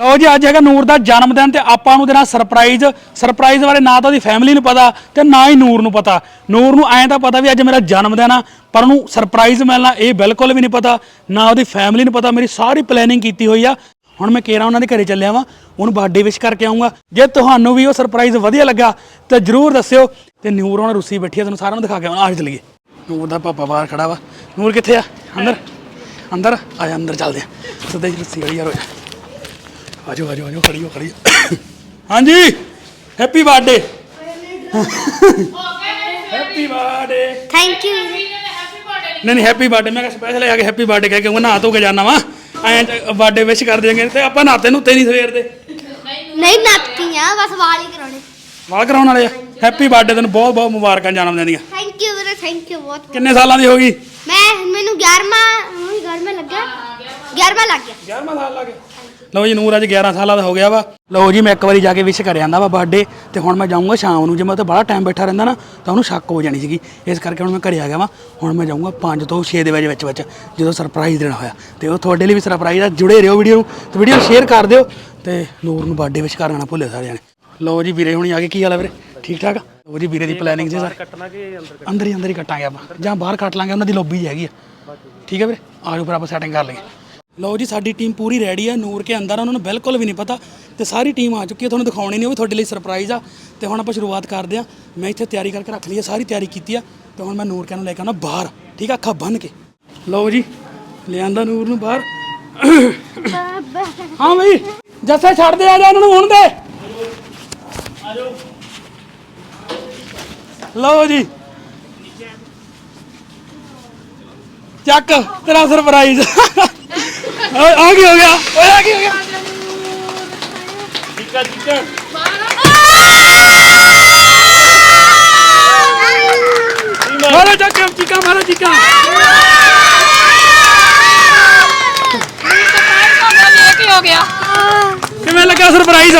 ਲਓ ਜੀ ਅੱਜ ਹੈਗਾ ਨੂਰ ਦਾ ਜਨਮ ਦਿਨ ਤੇ ਆਪਾਂ ਨੂੰ ਦੇਣਾ ਸਰਪ੍ਰਾਈਜ਼ ਸਰਪ੍ਰਾਈਜ਼ ਬਾਰੇ ਨਾ ਤਾਂ ਉਹਦੀ ਫੈਮਿਲੀ ਨੂੰ ਪਤਾ ਤੇ ਨਾ ਹੀ ਨੂਰ ਨੂੰ ਪਤਾ। ਨੂਰ ਨੂੰ ਐਂ ਤਾਂ ਪਤਾ ਵੀ ਅੱਜ ਮੇਰਾ ਜਨਮ ਦਿਨ ਆ ਪਰ ਉਹਨੂੰ ਸਰਪ੍ਰਾਈਜ਼ ਮਿਲਣਾ ਇਹ ਬਿਲਕੁਲ ਵੀ ਨਹੀਂ ਪਤਾ। ਨਾ ਉਹਦੀ ਫੈਮਿਲੀ ਨੂੰ ਪਤਾ ਮੇਰੀ ਸਾਰੀ ਪਲੈਨਿੰਗ ਕੀਤੀ ਹੋਈ ਆ। ਹੁਣ ਮੈਂ ਕੇਰਾ ਉਹਨਾਂ ਦੇ ਘਰੇ ਚੱਲਿਆ ਵਾਂ ਉਹਨੂੰ ਬਰਥਡੇ ਵਿਸ਼ ਕਰਕੇ ਆਉਂਗਾ ਜੇ ਤੁਹਾਨੂੰ ਵੀ ਉਹ ਸਰਪ੍ਰਾਈਜ਼ ਵਧੀਆ ਲੱਗਾ ਤਾਂ ਜਰੂਰ ਦੱਸਿਓ। ਤੇ ਨੂਰ ਹੁਣ ਰੁੱਸੀ ਬੈਠੀ ਆ ਤੁਹਾਨੂੰ ਸਾਰਿਆਂ ਨੂੰ ਦਿਖਾ ਕੇ ਆਉਣਾ ਆਜ ਚਲੀਏ। ਨੂਰ ਦਾ ਪਾਪਾ ਬਾਹਰ ਖੜਾ ਵਾ। ਨੂਰ ਕਿੱਥੇ ਆ? ਅੰਦਰ? ਅੰਦਰ? ਆ ਜਾ ਅੰਦਰ ਚੱਲਦੇ ਆ। ਹੀ ਰੁੱਸੀ ਵਾਲੀ ਯਾਰ ਹੋ ਜਾ। ਆਜੋ ਆਜੋ ਆਜੋ ਖੜੀਓ ਖੜੀਓ ਹਾਂਜੀ happy birthday happy birthday thank you ਨਹੀਂ ਨਹੀਂ ਹੈਪੀ ਬਰਥਡੇ ਮੈਂ ਕਿਹਾ ਸਪੈਸ਼ਲ ਆ ਕੇ ਹੈਪੀ ਬਰਥਡੇ ਕਹਿ ਕੇ ਉਹ ਨਹਾ ਧੋ ਕੇ ਜਾਣਾ ਵਾ। ਐਂ ਬਰਥਡੇ ਵਿਸ਼ ਕਰ ਦੇਂਗੇ ਤੇ ਆਪਾਂ ਨਹਾਤੇ ਨੂੰ ਨਹੀਂ ਸਵੇਰ ਦੇ। ਨਹੀਂ ਨੱਤੀਆਂ ਬਸ ਵਾਲ ਹੀ ਕਰਾਉਣੇ। ਵਾਲ ਕਰਾਉਣ ਵਾਲੇ ਆ। ਹੈਪੀ ਬਰਥਡੇ ਤੈਨੂੰ ਬਹੁਤ ਬਹੁਤ ਮੁਬਾਰਕਾਂ ਜਨਮ ਦਿਨ ਦੀਆਂ। ਥੈਂਕ ਯੂ ਵੀਰੇ ਥੈਂਕ ਯੂ ਬਹੁਤ। ਕਿੰਨੇ ਸਾਲਾਂ ਦੀ ਹੋ ਗਈ? ਮੈਂ ਮੈਨੂੰ 11ਵਾਂ ਹੁਣ 11ਵਾਂ ਲੱਗਾ 11ਵਾਂ ਲੱਗ ਗਿਆ। 11ਵਾਂ ਸਾਲ ਲੱਗ ਗਿਆ। ਲਓ ਜੀ, ਨੂਰ ਅੱਜ 11 ਸਾਲਾਂ ਦਾ ਹੋ ਗਿਆ ਵਾ। ਲਓ ਜੀ, ਮੈਂ ਇੱਕ ਵਾਰੀ ਜਾ ਕੇ ਵਿਸ਼ ਕਰ ਆਂਦਾ ਵਾ ਬਰਥਡੇ ਤੇ ਹੁਣ ਮੈਂ ਜਾਊਂਗਾ ਸ਼ਾਮ ਨੂੰ, ਜੇ ਮੈਂ ਉੱਥੇ ਬੜਾ ਟਾਈਮ ਬੈਠਾ ਰਹਿੰਦਾ ਨਾ, ਤਾਂ ਉਹਨੂੰ ਸ਼ੱਕ ਹੋ ਜਾਣੀ ਸੀਗੀ। ਇਸ ਕਰਕੇ ਹੁਣ ਮੈਂ ਘਰੇ ਆ ਗਿਆ ਵਾ। ਹੁਣ ਮੈਂ ਜਾਊਂਗਾ 5 ਤੋਂ 6 ਦੇ ਵਜੇ ਵਿੱਚ ਵਿੱਚ, ਜਦੋਂ ਸਰਪ੍ਰਾਈਜ਼ ਦੇਣਾ ਹੋਇਆ। ਤੇ ਉਹ ਤੁਹਾਡੇ ਲਈ ਵੀ ਸਰਪ੍ਰਾਈਜ਼ ਆ, ਜੁੜੇ ਰਹੋ ਵੀਡੀਓ ਨੂੰ, ਤੇ ਵੀਡੀਓ ਸ਼ੇਅਰ ਕਰ ਦਿਓ, ਤੇ ਨੂਰ ਨੂੰ ਬਰਥਡੇ ਵਿਸ਼ ਕਰਨਾ ਨਾ ਭੁੱਲਿਓ ਸਾਰੇ ਜਾਣੇ ਲਓ ਜੀ, ਵੀਰੇ ਹੁਣੀ ਆ ਗਏ, ਕੀ ਹਾਲ ਹੈ ਵੀਰੇ? ਠੀਕ ਠਾਕ ਲਓ ਜੀ, ਵੀਰੇ ਦੀ ਪਲੈਨਿੰਗ ਸੀ ਸਰ ਕੱਟਣਾ ਕਿ ਅੰਦਰ ਅੰਦਰ ਹੀ ਅੰਦਰ ਹੀ ਕੱਟਾਂਗੇ ਆਪਾਂ, ਜਾਂ ਬਾਹਰ ਕੱਟ ਲਾਂਗੇ, ਉਹਨਾਂ ਦੀ ਲੌਬੀ ਹੈਗੀ ਆ। ਠੀਕ ਹੈ ਵੀਰੇ? ਆਜੋ ਫਿਰ, ਆਪਾਂ ਸੈਟਿੰਗ ਕਰ ਲਈਏ। ਲਓ ਜੀ ਸਾਡੀ ਟੀਮ ਪੂਰੀ ਰੈਡੀ ਆ ਨੂਰ ਕੇ ਅੰਦਰ ਆ, ਉਹਨਾਂ ਨੂੰ ਬਿਲਕੁਲ ਵੀ ਨਹੀਂ ਪਤਾ। ਤੇ ਸਾਰੀ ਟੀਮ ਆ ਚੁੱਕੀ ਹੈ ਤੁਹਾਨੂੰ ਦਿਖਾਉਣੀ ਨਹੀਂ ਉਹ ਵੀ ਤੁਹਾਡੇ ਲਈ ਸਰਪ੍ਰਾਈਜ਼ ਆ। ਤੇ ਹੁਣ ਆਪਾਂ ਸ਼ੁਰੂਆਤ ਕਰਦੇ ਆ। ਮੈਂ ਇੱਥੇ ਤਿਆਰੀ ਕਰਕੇ ਰੱਖ ਲਈ ਹੈ ਸਾਰੀ ਤਿਆਰੀ ਕੀਤੀ ਆ। ਤੇ ਹੁਣ ਮੈਂ ਨੂਰ ਕੇ ਨੂੰ ਲੈ ਕੇ ਆਉਣਾ ਬਾਹਰ ਠੀਕ ਆ ਅੱਖਾਂ ਬੰਨ ਕੇ। ਲਓ ਜੀ ਲਿਆਂਦਾ ਨੂਰ ਨੂੰ ਬਾਹਰ। ਹਾਂ ਬਈ ਜੱਸੇ ਛੱਡ ਦੇ ਆ ਜਾ ਇਹਨਾਂ ਨੂੰ ਹੁਣ ਦੇ। ਲਓ ਜੀ। ਚੱਕ ਤੇਰਾ ਸਰਪ੍ਰਾਈਜ਼ ਆ ਕੀ ਹੋ ਗਿਆ? ਓਏ ਆ ਕੀ ਹੋ ਗਿਆ? ਟਿੱਕਾ ਟਿੱਕਾ ਮਾਰੋ ਚੱਕ ਚੀਕਾ ਮਾਰੋ ਚੀਕਾ। ਕੀ ਹੋ ਗਿਆ ਕਿਵੇਂ ਲੱਗਾ ਸਰਪ੍ਰਾਈਜ਼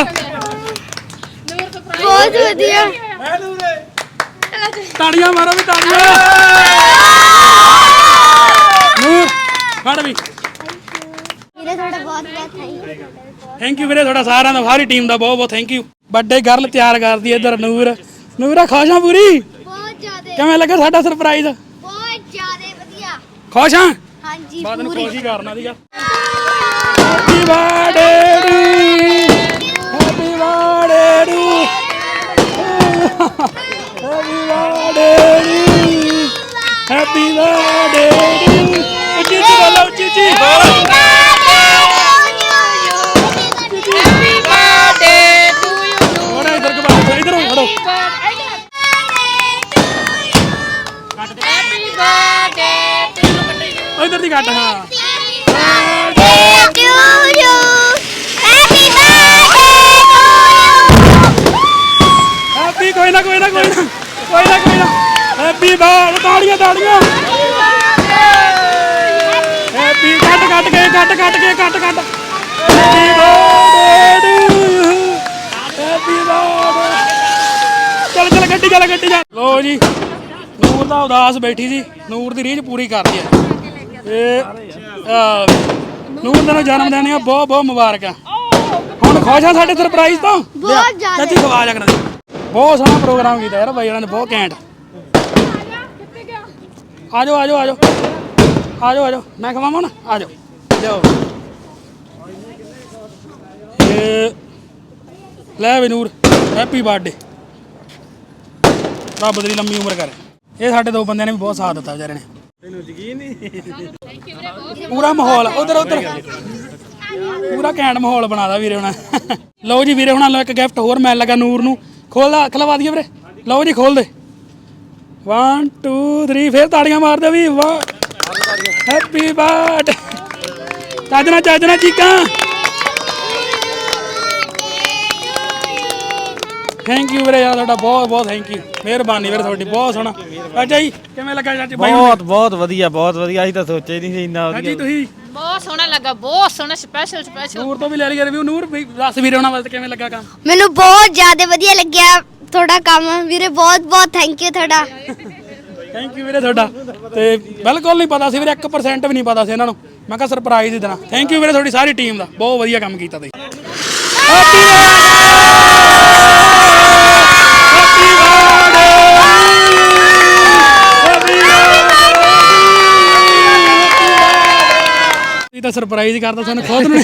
ਬਹੁਤ ਵਧੀਆ। ਤਾੜੀਆਂ ਮਾਰੋ ਵੀ ਤਾੜੀਆਂ। ਨੂਰ ਫੜ ਵੀ। ਬਹੁਤ ਬਹੁਤ ਥੈਂਕ ਯੂ ਥੈਂਕ ਯੂ ਵੀਰੇ ਤੁਹਾਡਾ ਸਾਰਿਆਂ ਦਾ ਸਾਰੀ ਟੀਮ ਦਾ ਬਹੁਤ ਬਹੁਤ ਥੈਂਕ ਯੂ ਵੱਡੇ ਗਰਲ ਤਿਆਰ ਕਰਦੀ ਇੱਧਰ ਨੂਰ ਨੂਰਾ ਖੁਸ਼ ਪੂਰੀ ਬਹੁਤ ਜ਼ਿਆਦਾ ਕਿਵੇਂ ਲੱਗਾ ਸਾਡਾ ਸਰਪ੍ਰਾਈਜ਼ ਬਹੁਤ ਜ਼ਿਆਦਾ ਵਧੀਆ ਖੁਸ਼ ਹਾਂਜੀ ਬਾਦ ਨੂੰ ਹੀ ਕਰਨਾ ਸੀਗਾ happy birthday happy birthday happy birthday happy birthday ਉੱਚੀ ਉੱਚੀ ਬੋਲੋ ਉੱਚੀ ਇਧਰ ਦੀ ਕੱਟ ਹਾਂ। ਹੈਪੀ ਕੋਈ ਨਾ ਕੋਈ ਨਾ ਕੋਈ ਨਾ ਕੋਈ ਨਾ ਕੋਈ ਨਾ। ਹੈਪੀ ਬਰਥਡੇ ਤਾੜੀਆਂ ਤਾੜੀਆਂ। ਹੈਪੀ ਕੱਟ ਕੱਟ ਕੇ ਕੱਟ ਕੱਟ ਕੇ ਕੱਟ ਕੱਟ ਹੈਪੀ ਬਰਥਡੇ ਹੈਪੀ ਬਰਥਡੇ ਚੱਲ ਚੱਲ, ਗੱਡੀ ਚੱਲ ਗੱਡੀ, ਚੱਲ। ਲੋ ਜੀ, ਨੂਰ ਦਾ ਉਦਾਸ ਬੈਠੀ ਸੀ। ਨੂਰ ਦੀ ਰੀਝ ਪੂਰੀ ਕਰਦੀ ਹੈ ਇਹ ਨੂਰ ਦਾ ਜਨਮ ਦਿਨ ਆ ਬਹੁਤ ਬਹੁਤ ਮੁਬਾਰਕਾਂ। ਹੁਣ ਖੁਸ਼ ਆ ਸਾਡੇ ਸਰਪ੍ਰਾਈਜ਼ ਤੋਂ? ਬਹੁਤ ਜ਼ਿਆਦਾ। ਚਾਚੀ ਖਵਾ ਜਾ ਬਹੁਤ ਸੋਹਣਾ ਪ੍ਰੋਗਰਾਮ ਕੀਤਾ ਯਾਰ ਬਾਈ ਉਹਨਾਂ ਨੇ ਬਹੁਤ ਘੈਂਟ। ਆਜੋ ਆਜੋ ਆਜੋ। ਆਜੋ ਆਜੋ। ਮੈਂ ਖਵਾਵਾਂ ਨਾ? ਆਜੋ। ਲਿਓ ਲੈ ਵੀ ਨੂਰ ਹੈਪੀ ਬਰਥਡੇ ਰੱਬ ਤੇਰੀ ਲੰਮੀ ਉਮਰ ਕਰੇ। ਇਹ ਸਾਡੇ ਦੋ ਬੰਦਿਆਂ ਨੇ ਵੀ ਬਹੁਤ ਸਾਥ ਦਿੱਤਾ ਵਿਚਾਰੇ ਨੇ। ਤੈਨੂੰ ਯਕੀਨ ਨਹੀਂ? ਪੂਰਾ ਮਾਹੌਲ, ਉਧਰ ਉਧਰ। ਪੂਰਾ ਘੈਂਟ ਮਾਹੌਲ ਬਣਾਦਾ ਵੀਰੇ ਹੁਣਾਂ। ਲਓ ਜੀ ਵੀਰੇ ਹੁਣਾਂ, ਲਓ ਇੱਕ ਗਿਫਟ ਹੋਰ ਮਿਲ ਲਗਾ ਨੂਰ ਨੂੰ। ਖੋਲਦਾ, ਖਲਵਾ ਦਈਏ ਵੀਰੇ। ਲਓ ਜੀ ਖੋਲ ਦੇ 1 2 3 ਫੇਰ ਤਾੜੀਆਂ ਮਾਰ ਦੇ ਵੀ, ਵਾਹ। ਹੈਪੀ ਬਰਥਡੇ ਚਾਜਣਾ ਚਾਜਣਾ ਚੀਕਾਂ। ਥੈਂਕ ਯੂ ਵੀਰੇ ਯਾਰ ਤੁਹਾਡਾ ਬਹੁਤ ਬਹੁਤ ਥੈਂਕ ਯੂ ਮਿਹਰਬਾਨੀ ਵੀਰੇ ਤੁਹਾਡੀ ਬਹੁਤ ਸੋਹਣਾ। ਅੱਛਾ ਜੀ ਕਿਵੇਂ ਲੱਗਾ ਚਾਚੀ ਬਾਈ ਬਹੁਤ ਬਹੁਤ ਵਧੀਆ ਬਹੁਤ ਵਧੀਆ। ਅਸੀਂ ਤਾਂ ਸੋਚਿਆ ਹੀ ਨਹੀਂ ਸੀ ਇੰਨਾ ਚਾਚੀ ਵਧੀਆ। ਤੁਸੀਂ? ਬਹੁਤ ਸੋਹਣਾ ਲੱਗਾ ਬਹੁਤ ਸੋਹਣਾ ਸਪੈਸ਼ਲ ਸਪੈਸ਼ਲ ਨੂਰ ਤੋਂ ਵੀ ਲੈ ਲਈ ਰਿਵਿਊ ਨੂਰ ਵੀ ਦੱਸ ਵੀਰੇ ਉਹਨਾਂ ਵਾਸਤੇ ਕਿਵੇਂ ਲੱਗਾ ਕੰਮ? ਮੈਨੂੰ ਬਹੁਤ ਜ਼ਿਆਦਾ ਵਧੀਆ ਲੱਗਿਆ ਤੁਹਾਡਾ ਕੰਮ। ਵੀਰੇ ਬਹੁਤ ਬਹੁਤ ਥੈਂਕ ਯੂ ਤੁਹਾਡਾ। ਥੈਂਕ ਯੂ ਵੀਰੇ ਤੁਹਾਡਾ। ਤੇ ਬਿਲਕੁਲ ਨਹੀਂ ਪਤਾ ਸੀ ਵੀਰੇ 1% ਵੀ ਨਹੀਂ ਪਤਾ ਸੀ ਇਹਨਾਂ ਨੂੰ। ਮੈਂ ਕਿਹਾ ਸਰਪ੍ਰਾਈਜ਼ ਹੀ ਦੇਣਾ ਥੈਂਕ ਯੂ ਵੀਰੇ ਤੁਹਾਡੀ ਸਾਰੀ ਟੀਮ ਦਾ। ਬਹੁਤ ਵਧੀਆ ਕੰਮ ਕੀਤਾ ਤੁਸੀਂ। ਇਹ ਤਾਂ ਸਰਪ੍ਰਾਈਜ਼ ਹੀ ਕਰਦਾ ਸਾਨੂੰ ਖੁਦ ਨੂੰ।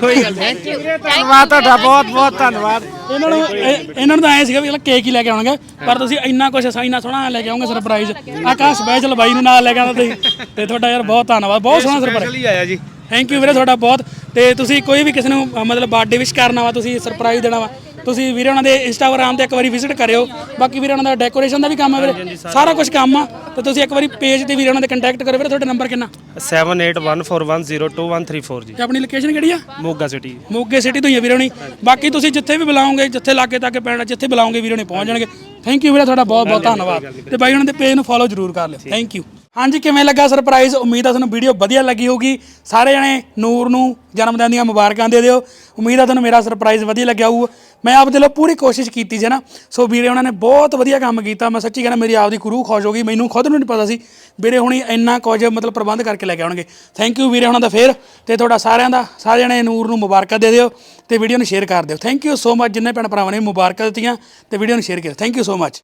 ਕੋਈ ਗੱਲ ਨਹੀਂ। ਧੰਨਵਾਦ ਤੁਹਾਡਾ ਬਹੁਤ ਬਹੁਤ ਧੰਨਵਾਦ। ਇਹਨਾਂ ਨੂੰ ਇਹ- ਇਹਨਾਂ ਨੂੰ ਤਾਂ ਐ ਸੀਗਾ ਵੀ ਚਲ ਕੇਕ ਹੀ ਲੈ ਕੇ ਆਉਣਗੇ ਪਰ ਤੁਸੀਂ ਇੰਨਾ ਕੁਝ ਇੰਨਾ ਸੋਹਣਾ ਲੈ ਕੇ ਆਉਂਗੇ ਸਰਪ੍ਰਾਈਜ਼ ਆਕਾਸ਼ ਸਪੈਸ਼ਲ ਬਾਈ ਨੂੰ ਨਾਲ ਲੈ ਕੇ ਆਉਂਦਾ ਤੁਸੀਂ। ਤੇ ਤੁਹਾਡਾ ਯਾਰ ਬਹੁਤ ਧੰਨਵਾਦ ਬਹੁਤ ਸੋਹਣਾ ਸਰਪ੍ਰਾਈਜ਼ ਹੀ ਆਇਆ ਜੀ। ਥੈਂਕ ਯੂ ਵੀਰੇ ਤੁਹਾਡਾ ਬਹੁਤ। ਤੇ ਤੁਸੀਂ ਕੋਈ ਵੀ ਕਿਸੇ ਨੂੰ ਅ, ਮਤਲਬ ਬਰਥਡੇ ਵਿਸ਼ ਕਰਨਾ ਵਾ ਤੁਸੀਂ ਸਰਪ੍ਰਾਈਜ਼ ਦੇਣਾ ਵਾ। ਤੁਸੀਂ ਵੀਰੇ ਉਹਨਾਂ ਦੇ ਇੰਸਟਾਗ੍ਰਾਮ ਤੇ ਇੱਕ ਵਾਰੀ ਵਿਜ਼ਿਟ ਕਰਿਓ। ਬਾਕੀ ਵੀਰੇ ਉਹਨਾਂ ਦਾ ਡੈਕੋਰੇਸ਼ਨ ਦਾ ਵੀ ਕੰਮ ਆ ਵੀਰੇ। ਸਾਰਾ ਕੁਝ ਕੰਮ ਆ। ਤੇ ਤੁਸੀਂ ਇੱਕ ਵਾਰੀ ਪੇਜ ਤੇ ਵੀਰੇ ਉਹਨਾਂ ਦੇ ਕੰਟੈਕਟ ਕਰੋ ਵੀਰੇ ਤੁਹਾਡਾ ਨੰਬਰ ਕਿੰਨਾ? 7814102134 ਜੀ। ਤੇ ਆਪਣੀ ਲੋਕੇਸ਼ਨ ਕਿਹੜੀ ਆ? ਮੋਗਾ ਸਿਟੀ ਮੋਗੇ ਸਿਟੀ ਤੋਂ ਹੀ ਆ ਵੀਰੇ ਹੋਣੀ ਬਾਕੀ ਤੁਸੀਂ ਜਿੱਥੇ ਵੀ ਬੁਲਾਓਗੇ ਜਿੱਥੇ ਲਾਗੇ ਤੱਕ ਪੈਣਾ ਜਿੱਥੇ ਬੁਲਾਓਗੇ ਵੀਰੇ ਹੋਣੀ ਪਹੁੰਚ ਜਾਣਗੇ। ਥੈਂਕ ਯੂ ਵੀਰੇ ਤੁਹਾਡਾ ਬਹੁਤ ਬਹੁਤ ਧੰਨਵਾਦ। ਤੇ ਬਾਈ ਉਹਨਾਂ ਦੇ ਪੇਜ ਨੂੰ ਫੋਲੋ ਜ਼ਰੂਰ ਕਰ ਲਿਓ। ਥੈਂਕ ਯੂ ਹਾਂਜੀ, ਕਿਵੇਂ ਲੱਗਾ ਸਰਪ੍ਰਾਈਜ਼ ਉਮੀਦ ਆ ਤੁਹਾਨੂੰ ਵੀਡੀਓ ਵਧੀਆ ਲੱਗੀ ਹੋਊਗੀ। ਸਾਰੇ ਜਣੇ ਨੂਰ ਨੂੰ, ਜਨਮ ਦਿਨ ਦੀਆਂ ਮੁਬਾਰਕਾਂ ਦੇ ਦਿਓ। ਉਮੀਦ ਆ ਤੁਹਾਨੂੰ ਮੇਰਾ ਸਰਪ੍ਰਾਈਜ਼ ਵਧੀਆ ਲੱਗਿਆ ਹੋਊ। ਮੈਂ ਆਪ ਦਿਲੋਂ ਪੂਰੀ ਕੋਸ਼ਿਸ਼ ਕੀਤੀ ਸੀ ਨਾ। ਸੋ ਵੀਰੇ, ਉਹਨਾਂ ਨੇ ਬਹੁਤ ਵਧੀਆ ਕੰਮ ਕੀਤਾ। ਮੈਂ ਸੱਚੀ ਕਹਿੰਦਾ, ਮੇਰੀ ਆਪ ਦੀ ਰੂਹ ਖੁਸ਼ ਹੋ ਗਈ। ਮੈਨੂੰ ਖੁਦ ਨੂੰ ਨਹੀਂ ਪਤਾ ਸੀ ਵੀਰੇ, ਹੁਣੀ ਇੰਨਾ ਕੁਝ ਮਤਲਬ ਪ੍ਰਬੰਧ ਕਰਕੇ ਲੈ ਕੇ ਆਉਣਗੇ। ਥੈਂਕ ਯੂ ਵੀਰੇ ਉਹਨਾਂ ਦਾ ਫੇਰ। ਤੇ ਤੁਹਾਡਾ ਸਾਰਿਆਂ ਦਾ, ਸਾਰੇ ਜਣੇ ਨੂਰ ਨੂੰ ਮੁਬਾਰਕਾਂ ਦੇ ਦਿਓ ਤੇ ਵੀਡੀਓ ਨੂੰ ਸ਼ੇਅਰ ਕਰ ਦਿਓ। ਥੈਂਕ ਯੂ ਸੋ ਮਚ ਜਿੰਨੇ ਭੈਣ ਭਰਾਵਾਂ ਨੇ ਮੁਬਾਰਕਾਂ ਦਿੱਤੀਆਂ, ਤੇ ਵੀਡੀਓ ਨੂੰ ਸ਼ੇਅਰ ਕੀਤਾ ਥੈਂਕ ਯੂ ਸੋ ਮਚ